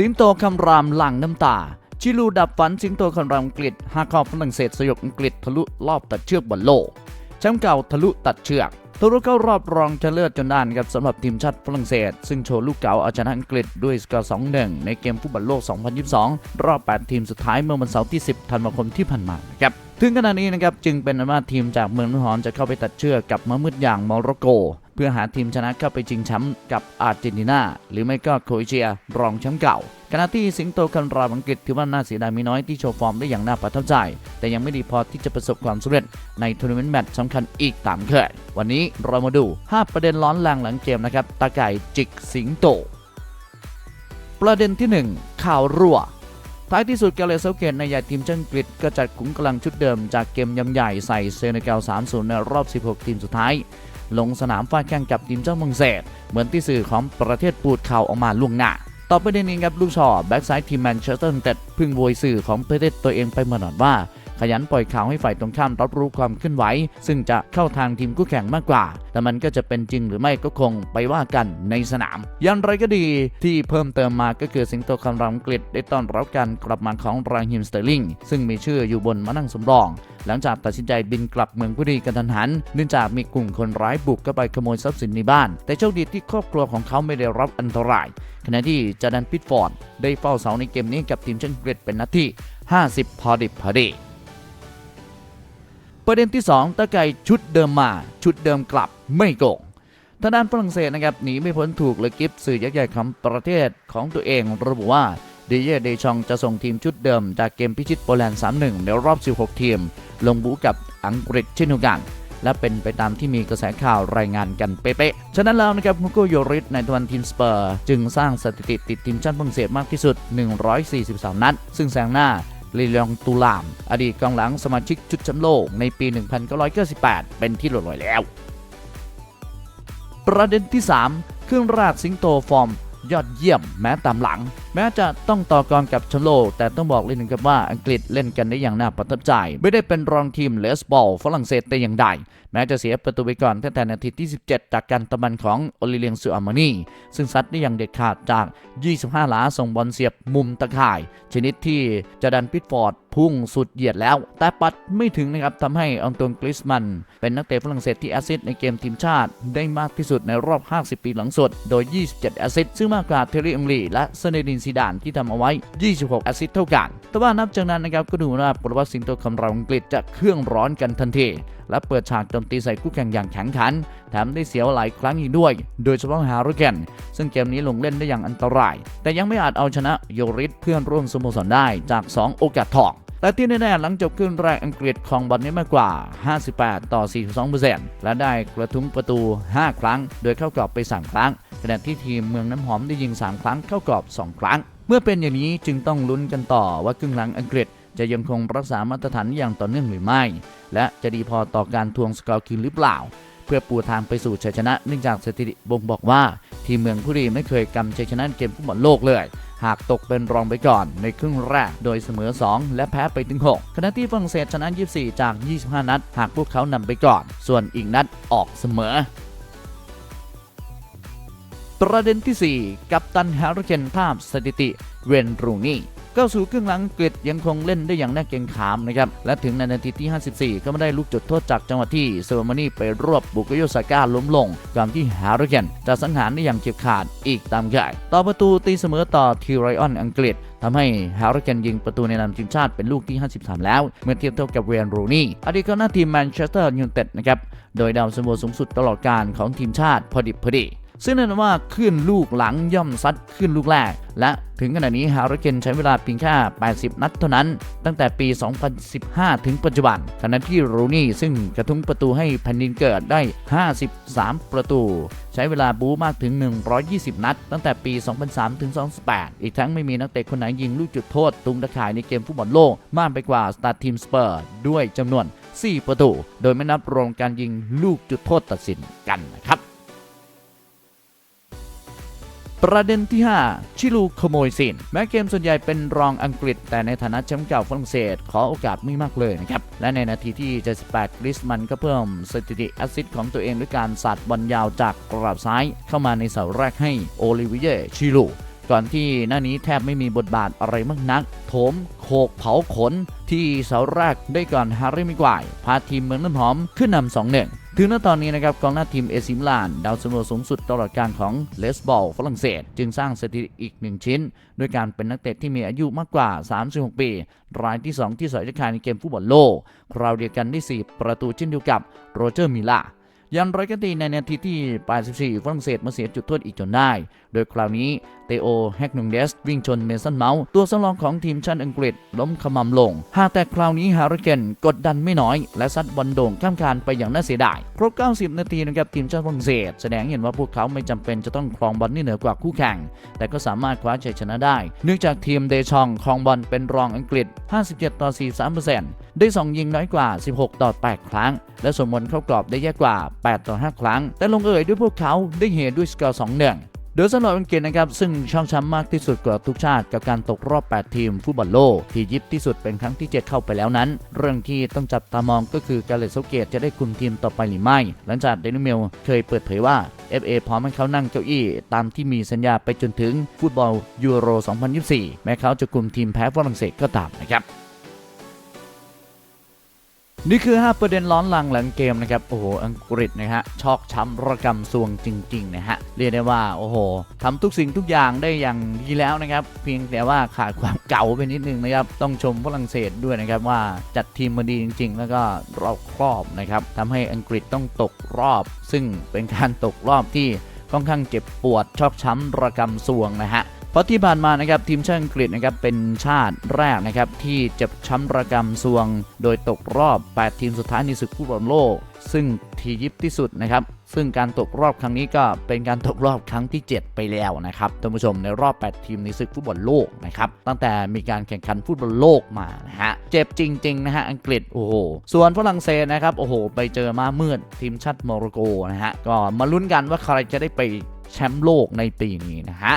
สิงโตคำรามหลั่งน้ำตา ชิลูดับฝันสิงโตคำรามอังกฤษหากอบฝรั่งเศสสยบอังกฤษทะลุรอบตัดเชือกบอลโลกแชมป์เก่าทะลุตัดเชือกทะลุเข้ารอบรองชนะเลิศจนได้นครับสำหรับทีมชาติฝรั่งเศส ซึ่งโชว์ลูกเก่าเอาชนะอังกฤษด้วยสกอร์ 2-1 ในเกมฟุตบอลโลก 2022 รอบ 8 ทีมสุดท้ายเมื่อวันเสาร์ที่ 10 ธันวาคมที่ผ่านมานครับถึงขณะนี้นะครับจึงเป็นอันว่าทีมจากเมืองนุหอนจะเข้าไปตัดเชือกกับมะมืดอย่างโมร็อกโก พื่อหาทีมชนะเข้าไปชิงแชมป์กับอาร์เจนตินาหรือไม่ก็โครเอเชีย รองแชมป์เก่าขณะที่สิงโตคันรามอังกฤษถือว่าน่าเสียดายมีน้อยที่โชว์ฟอร์มได้อย่างน่าประทับใจ แต่ยังไม่ดีพอที่จะประสบความสำเร็จในทัวร์นาเมนต์แมตช์สำคัญอีกตามเคยวันนี้เรามาดู 5 ประเด็นร้อนแรงหลังเกมนะครับตาไก่จิกสิงโต ประเด็นที่ 1 ข่าวรั่วท้ายที่สุดเกาเลเซเกตในใหญ่ทีมชาติอังกฤษก็จัดขุมกำลังชุดเดิมจากเกมยำใหญ่ใส่เซเนกัล 3-0 ในรอบ 16 ทีมสุดท้าย ลงสนามฟาดแข่งกับทีมเจ้าเมืองเศสเหมือนที่สื่อของประเทศปูดข่าวออกมาล่วงหน้าต่อประเด็นนี้ครับลูกชอแบ็กซ้ายทีมแมนเชสเตอร์ยูไนเต็ดพึ่งโวยสื่อของประเทศตัวเองไปเมื่อหนอนว่า ขยันปล่อยข่าวให้ฝ่ายตรงข้ามรับรู้ความเคลื่อนไหว ซึ่งจะเข้าทางทีมคู่แข่งมากกว่า แต่มันก็จะเป็นจริงหรือไม่ก็คงไปว่ากันในสนาม อย่างไรก็ดีที่เพิ่มเติมมาก็คือสิงโตคำรามอังกฤษได้ต้อนรับการกลับมาของรางฮิมสเตอร์ลิงซึ่งมีชื่ออยู่บนมานั่งสำรอง หลังจากตัดสินใจบินกลับเมืองพุรีกันทันหันเนื่องจากมีกลุ่มคนร้ายบุกเข้าไปขโมยทรัพย์สินในบ้าน แต่โชคดีที่ครอบครัวของเขาไม่ได้รับอันตรายขณะที่จาดันพิทฟอร์ดได้เฝ้าเสาในเกมนี้กับทีมชาติอังกฤษเป็นนัดที่50 พอดิบพอดี ประเด็นที่ 2 ตะไก่ชุดเดิมมา ชุดเดิมกลับไม่โกงทางด้านฝรั่งเศสนะครับหนีไม่พ้นถูกเลยกิฟสื่อยักษ์ใหญ่ของประเทศของตัวเองระบุว่าเดเยเดชองจะส่งทีมชุดเดิม จากเกมพิชิตโปแลนด์ 3-1 ในรอบ 16 ทีม ลงบูกับอังกฤษเช่นเดียวกันและเป็นไปตามที่มีกระแสข่าวรายงานกันเป๊ะๆ ฉะนั้นแล้วนะครับฮุโกโยริสในตะวันทีมสเปอร์ จึงสร้างสถิติติดทีมชาติฝรั่งเศสมากที่สุด 143 นัด ซึ่งแซงหน้า ลีลองตูลาม อดีตกองหลังสมาชิกชุดแชมป์โลกในปี 1998 เป็นที่หลุดลอยแล้ว ประเด็นที่ 3 เครื่องราชสิงโตฟอร์ม ยอดเยี่ยมแม้ตามหลังแม้จะต้องต่อกรกับชมโลก แต่ต้องบอกเลยนะครับว่าอังกฤษเล่นกันได้อย่างน่าประทับใจ ไม่ได้เป็นรองทีมเลสบอลฝรั่งเศสแต่อย่างใด แม้จะเสียประตูไปก่อนตั้งแต่นาทีที่ 17 จากการตะบันของโอลิเลียงซูอามานีซึ่งซัดได้อย่างเด็ดขาดจาก 25 หลาส่งบอลเสียบมุมตะข่าย ชนิดที่จะดันพิทฟอร์ดพุ่งสุดเหยียดแล้ว แต่ปัดไม่ถึงนะครับทำให้องตวนกริสมัน เป็นนักเตะฝรั่งเศสที่แอซิสในเกมทีมชาติ ได้มากที่สุดในรอบ 50 ปีหลังสุด โดย 27 แอสซิสซึ่งมากกว่าเทอร์รี่องลีและเซเนดินซีดานที่ทำเอาไว้ 26 แอสซิสต์เท่ากัน แต่ว่านับจากนั้นนะครับก็ดูว่าปรวัติสิงโตคำรามอังกฤษจะเครื่องร้อนกันทันที และเปิดฉากโจมตีใส่คู่แข่งอย่างแข็งขัน แถมได้เสียวหลายครั้งอีกด้วย โดยเฉพาะฮาร์เกนซึ่งเกมนี้ลงเล่นได้อย่างอันตราย แต่ยังไม่อาจเอาชนะโยริสเพื่อนร่วมสโมสรได้จาก 2 โอกาสทองแต่ที่แน่ๆหลังจบครึ่งแรกอังกฤษของบอลนี้มากกว่า 58 ต่อ 42%และได้กระทุ้งประตู 5 ครั้ง โดยเข้ากรอบไป3ครั้ง ขณะที่ทีมเมืองน้ำหอมได้ยิง 3 ครั้งเข้ากรอบ 2 ครั้ง เมื่อเป็นอย่างนี้จึงต้องลุ้นกันต่อว่าครึ่งหลังอังกฤษจะยังคงรักษามาตรฐานอย่างต่อเนื่องหรือไม่ และจะดีพอต่อการทวงสกอร์คินหรือเปล่า เพื่อปูทางไปสู่ชัยชนะเนื่องจากสถิติบ่งบอกว่า ทีมเมืองผู้ดีไม่เคยกำชัยชนะเกมฟุตบอลโลกเลยหากตกเป็นรองไปก่อนในครึ่งแรก โดยเสมอ 2 และแพ้ไปถึง 6 ขณะที่ฝรั่งเศสชนะ 24 จาก 25 นัด หากพวกเขานำไปก่อน ส่วนอีกนัดออกเสมอ ประเด็นที่ 4 กัปตันแฮร์ริเคนภาพสถิติเวนรูนี่เข้าสู่ครึ่งหลังกฤษยังคงเล่นได้อย่างน่าเกรงขามนะครับ และถึงในนาทีที่ 54 ก็ไม่ได้ลูกจุดโทษจากจังหวะที่เซอร์มานีไปรวบบุกโยซาก้าล้มลงก่อนที่แฮร์ริเคนจะสังหารได้อย่างเฉียบขาดอีกตามกายต่อประตูตีเสมอต่อทีไรออนอังกฤษทำให้แฮร์ริเคนยิงประตูในนามทีมชาติเป็นลูกที่ 53 แล้ว เมื่อเทียบเท่ากับเวียนรูนี่อดีตกองหน้าทีมแมนเชสเตอร์ยูไนเต็ดนะครับโดยดาวซันโวสูงสุดตลอดการของทีมชาติพอดิบพอดี ซึ่งนั่นว่าขึ้นลูกหลังย่อมซัดขึ้นลูกแรก และถึงขณะนี้ฮาริเคนใช้เวลาเพียงแค่ 80 นัดเท่านั้น ตั้งแต่ปี 2015 ถึงปัจจุบันขณะที่รูนี่ซึ่งกระทุ้งประตูให้แผ่นดินเกิดได้ 53 ประตู ใช้เวลาบู๊มากถึง 120 นัด ตั้งแต่ปี 2003 ถึง 2008อีกทั้งไม่มีนักเตะคนไหนยิงลูกจุดโทษตุงตะข่ายในเกมฟุตบอลโลกมากไปกว่าสตาร์ทีมสเปอร์ด้วยจำนวน 4 ประตู โดยไม่นับรวมการยิงลูกจุดโทษตัดสินกันนะครับ ประเด็นที่ 5 ชิลูขโมยสินแม้เกมส่วนใหญ่เป็นรองอังกฤษ แต่ในฐานะแชมป์เก่าฝรั่งเศส ขอโอกาสไม่มากเลยนะครับ และในนาทีที่ 78กริสมันก็เพิ่มสถิติแอสซิสของตัวเองด้วยการสาดบอลยาวจากกรอบซ้ายเข้ามาในเสาแรกให้โอลิเวียชิลูก่อนที่หน้านี้แทบไม่มีบทบาทอะไรมากนัก โถมโขกเผาขน ที่เสาแรกได้ก่อนฮาร์รี่มิกวายพาทีมเมืองน้ำหอมขึ้นนำสองหนึ่ง ถึงณตอนนี้นะครับกองหน้าทีมเอซิมลาน ดาวสันโวสูงสุดตลอดการของเลสบอลฝรั่งเศส จึงสร้างสถิติอีกหนึ่งชิ้น ด้วยการเป็นนักเตะที่มีอายุมากกว่า 36 ปี รายที่ 2 ที่สอยจะคายในเกมฟุตบอลโลก คราวเดียวกันได้ 4 ประตูเช่นเดียวกับโรเจอร์มิล่ายันไรก็ตีในนาทีที่ 84 ฝรั่งเศสมาเสียจุดโทษอีกจนได้โดยคราวนี้เตโอแฮกนุงเดสวิ่งชนเมสันเมาส์ตัวสำรองของทีมชาติอังกฤษล้มขมำลง หากแต่คราวนี้ฮาริเกนกดดันไม่น้อย และซัดบอลโด่งข้ามคานไปอย่างน่าเสียดาย ครบ 90 นาทีนะครับทีมชาติฝรั่งเศส แสดงเห็นว่าพวกเขาไม่จำเป็นจะต้องครองบอลที่เหนือกว่าคู่แข่ง แต่ก็สามารถคว้าชัยชนะได้ เนื่องจากทีมเดชองครองบอลเป็นรองอังกฤษ 57 ต่อ 43%ได้ส่งยิงน้อยกว่า 16 ต่อ 8 ครั้ง และสมบอลเข้ากรอบได้แย่กว่า 8 ต่อ 5 ครั้ง แต่ลงเอยด้วยพวกเขาได้เหตุด้วยสกอร์2-1 โดยสำหรับอังกฤษนะครับซึ่งช่องช้ำมากที่สุดกว่าทุกชาติกับการตกรอบ 8 ทีมฟุตบอลโลกที่ยิบที่สุดเป็นครั้งที่ 7 เข้าไปแล้วนั้น เรื่องที่ต้องจับตามองก็คือการเลตโซเกตจะได้คุมทีมต่อไปหรือไม่ หลังจากเดนิเมลเคยเปิดเผยว่า FA พร้อมให้เขานั่งเก้าอี้ ตามที่มีสัญญาไปจนถึงฟุตบอลยูโร 2024 แม้เขาจะคุมทีมแพ้ฝรั่งเศสก็ตามนะครับ นี่คือ 5 ประเด็นร้อนหลังหลังเกมนะครับ โอ้โห อังกฤษนะฮะ ชอกช้ำระกำซวงจริง ๆ นะฮะ เรียกได้ว่า โอ้โหทำทุกสิ่งทุกอย่างได้อย่างดีแล้วนะครับ เพียงแต่ว่าขาดความเก่าไปนิดนึงนะครับ ต้องชมฝรั่งเศสด้วยนะครับว่าจัดทีมมาดีจริง ๆ แล้วก็รอบครอบนะครับทำให้อังกฤษต้องตกรอบ ซึ่งเป็นการตกรอบที่ค่อนข้างเจ็บปวดชอกช้ำระกำซวงนะฮะ เพราะที่ผ่านมานะครับทีมชาติอังกฤษนะครับเป็นชาติแรกนะครับที่จ็บช้ำระกำซวง โดยตกรอบ 8 ทีมสุดท้ายในศึกฟุตบอลโลก ซึ่งทียิบที่สุดนะครับซึ่งการตกรอบครั้งนี้ก็เป็นการตกรอบครั้งที่ 7 ไปแล้วนะครับท่านผู้ชมในรอบ 8 ทีมในศึกฟุตบอลโลกนะครับตั้งแต่มีการแข่งขันฟุตบอลโลกมานะฮะเจ็บจริงๆนะฮะอังกฤษโอ้โหส่วนฝรั่งเศสนะครับโอ้โหไปเจอมามืดทีมชาติโมร็อกโกนะฮะก็มาลุ้นกันว่าใครจะได้ไปแชมป์โลกในปีนี้นะฮะ